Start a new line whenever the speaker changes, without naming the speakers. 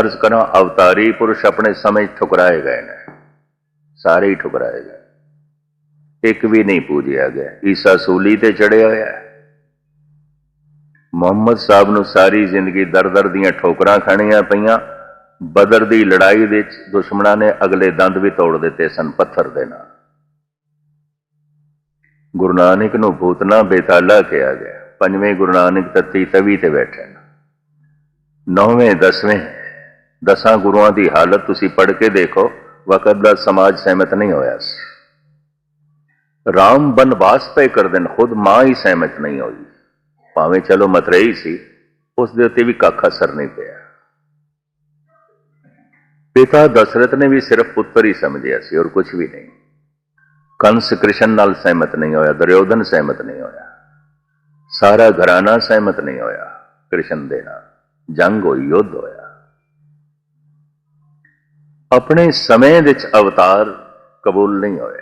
ਅਰਜ਼ ਕਰਾਂ ਅਵਤਾਰੀ ਪੁਰਸ਼ ਆਪਣੇ ਸਮੇਂ ਠੁਕਰਾਏ ਗਏ ਨੇ। ਸਾਰੇ ਹੀ ਠੁਕਰਾਏ ਗਏ। ਇੱਕ ਵੀ ਨਹੀਂ ਪੂਜਿਆ ਗਿਆ। ਈਸਾ ਸੂਲੀ ਤੇ ਚੜਿਆ ਹੋਇਆ ਹੈ। ਮੁਹੰਮਦ ਸਾਹਿਬ ਨੂੰ ਸਾਰੀ ਜ਼ਿੰਦਗੀ ਦਰ-ਦਰ ਦੀਆਂ ਠੋਕਰਾਂ ਖਾਣੀਆਂ ਪਈਆਂ। ਬਦਰ ਦੀ ਲੜਾਈ ਵਿੱਚ ਦੁਸ਼ਮਣਾਂ ਨੇ ਅਗਲੇ ਦੰਦ ਵੀ ਤੋੜ ਦਿੱਤੇ ਸਨ ਪੱਥਰ ਦੇ ਨਾਲ। ਗੁਰੂ ਨਾਨਕ ਨੂੰ ਭੂਤਨਾ ਬੇਤਾਲਾ ਕਿਹਾ ਗਿਆ। ਪੰਜਵੇਂ ਗੁਰੂ ਨਾਨਕ ਤੱਤੀ ਤਵੀ ਤੇ ਬੈਠੇ ਨੇ। ਨੌਵੇਂ, ਦਸਵੇਂ ਦਸਾਂ ਗੁਰੂਆਂ ਦੀ ਹਾਲਤ ਤੁਸੀਂ ਪੜ੍ਹ ਕੇ ਦੇਖੋ, ਵਕਤ ਦਾ ਸਮਾਜ ਸਹਿਮਤ ਨਹੀਂ ਹੋਇਆ ਸੀ। ਰਾਮ ਬਨਵਾਸ ਪਏ ਕਰਦੇ ਨੇ ਖੁਦ ਮਾਂ ਹੀ ਸਹਿਮਤ ਨਹੀਂ ਹੋਈ। ਭਾਵੇਂ ਚਲੋ ਮਤਰੇਈ ਸੀ, ਉਸ ਦੇ ਉੱਤੇ ਵੀ ਕੱਖ ਅਸਰ ਨਹੀਂ ਪਿਆ। ਪਿਤਾ ਦਸ਼ਰਥ ਨੇ ਵੀ ਸਿਰਫ ਪੁੱਤਰ ਹੀ ਸਮਝਿਆ ਸੀ ਔਰ ਕੁਝ ਵੀ ਨਹੀਂ। ਕੰਸ ਕ੍ਰਿਸ਼ਨ ਨਾਲ ਸਹਿਮਤ ਨਹੀਂ ਹੋਇਆ, ਦਰਯੋਧਨ ਸਹਿਮਤ ਨਹੀਂ ਹੋਇਆ। ਸਾਰਾ ਘਰਾਨਾ ਸਹਿਮਤ ਨਹੀਂ ਹੋਇਆ ਕ੍ਰਿਸ਼ਨ ਦੇ ਨਾਲ। ਜੰਗ ਹੋਈ, ਯੁੱਧ ਹੋਇਆ। ਆਪਣੇ ਸਮੇਂ ਵਿੱਚ ਅਵਤਾਰ ਕਬੂਲ ਨਹੀਂ ਹੋਏ।